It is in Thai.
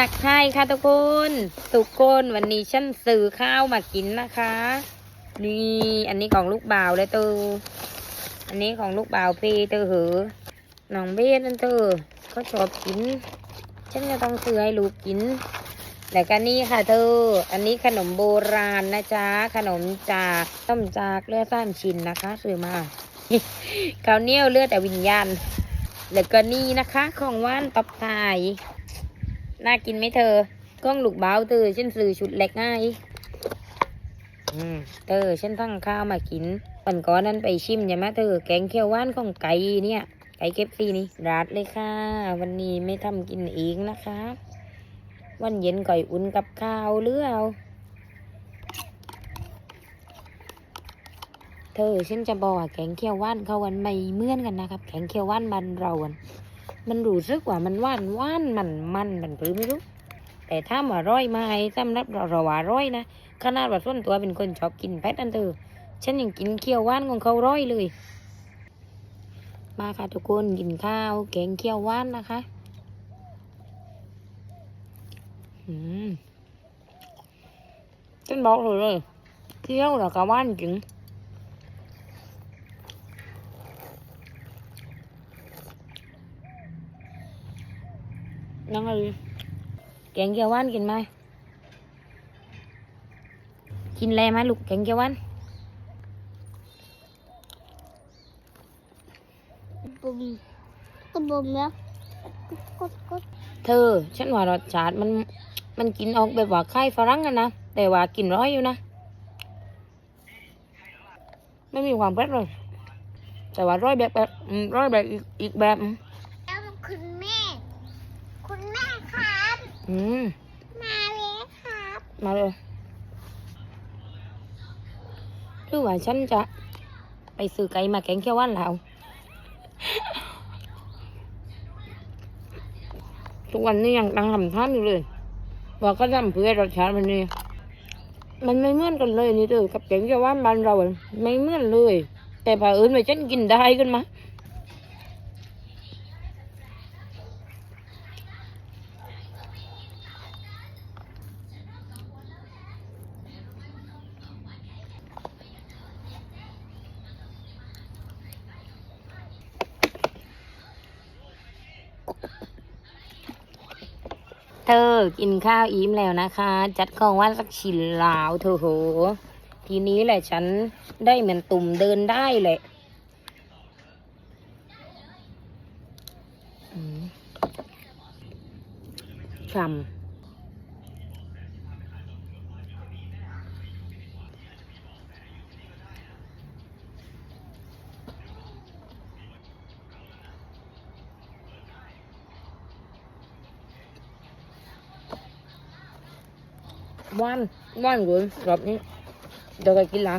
ทักทายค่ะทุกคน ทุกคนวันนี้ฉันซื้อข้าวมากินนะคะ นี่อันนี้ของลูกบ่าวเลยเตออันนี้ของลูกบ่าวเพเตอเหอน้องเบสนั่นเตอก็ชอบกิน ฉันจะต้องซื้อให้ลูกกินแล้วก็นี่ค่ะเธอ อันนี้ขนมโบราณนะจ๊ะ ขนมจากต้มจากเลือดสามชิ้นนะคะซื้อมาข้าวเหนียวเลือดแต่วิญญาณ แล้วก็นี่นะคะ ของว่านตับไทย น่ากินไหมเธอ กล้องลูกเบาเธอฉันซื้อชุดเล็กง่ายอืมเธอฉันทั้งข้าวมากินวันก่อนนั้นไปชิมใช่ไหมเธอ แกงเขียวหว่านของไก่เนี่ย ไก่เก็บซีนี่ราดเลยค่ะ วันนี้ไม่ทำกินเองนะคะ วันเย็นก่อยอุ่นกับข้าวหรือเอาเธอฉันจะบอกว่าแกงเขียวหว่านเขาวันไม่เหมือนกันนะครับ แกงเขียวหว่านบ้านเราอะ มันรู้สึกว่ามันหว่านหว่านมันมันมันปรือไม่รู้ แต่ถ้าว่าร้อยไหมาสำหรับเราว่าร้อยนะขนาดว่าส่วนตัวเป็นคนชอบกินแพทนั่นเธอฉันยังกินเขียวหว่านของเขาร้อยเลย มาค่ะทุกคนกินข้าวแกงเขียวหว่านนะคะอืมฉันบอกเลยเลยเที่ยวแล้วก็ว่านจริง น้องอะไรแกงเขียวหว่านกินไหมกินแลไหมลูกแกงเขียวหว่านบุมก็บุมแล้วกดกดเธอ ฉันว่ารสชาติมันมันกินออกแบบว่าไข่ฝรั่งอะนะ แต่ว่ากินร้อยอยู่นะ ไม่มีความเผ็ดเลย แต่ว่าร้อยแบบแบบอืมร้อยแบบอีกอีกแบบอืม แล้วคุณแม่ คุณแม่ครับ อืม มาแล้วครับ มาเลยหรือว่าฉันจะ ไปซื้อไก่มาแกงเขียวหว่านแล้วทุกวันนี้ยังตั้งคำถามอยู่เลยว่าก็ทำเพื่อรสชาติมันนี่มันไม่เหมือนกันเลยนี่เธอกับแกงเขียวหว่านบ้านเราอะไม่เหมือนเลย แต่ผ่าเอิญไปฉันกินได้ขึ้นมา เธอกินข้าวอิ่มแล้วนะคะ จัดของว่าสักชิ้นลาวเธอโห ทีนี้แหละฉันได้เหมือนตุ่มเดินได้แหละฉ่ำ ว่านว่านเลยแบบนี้เดี๋ยวไปกินละ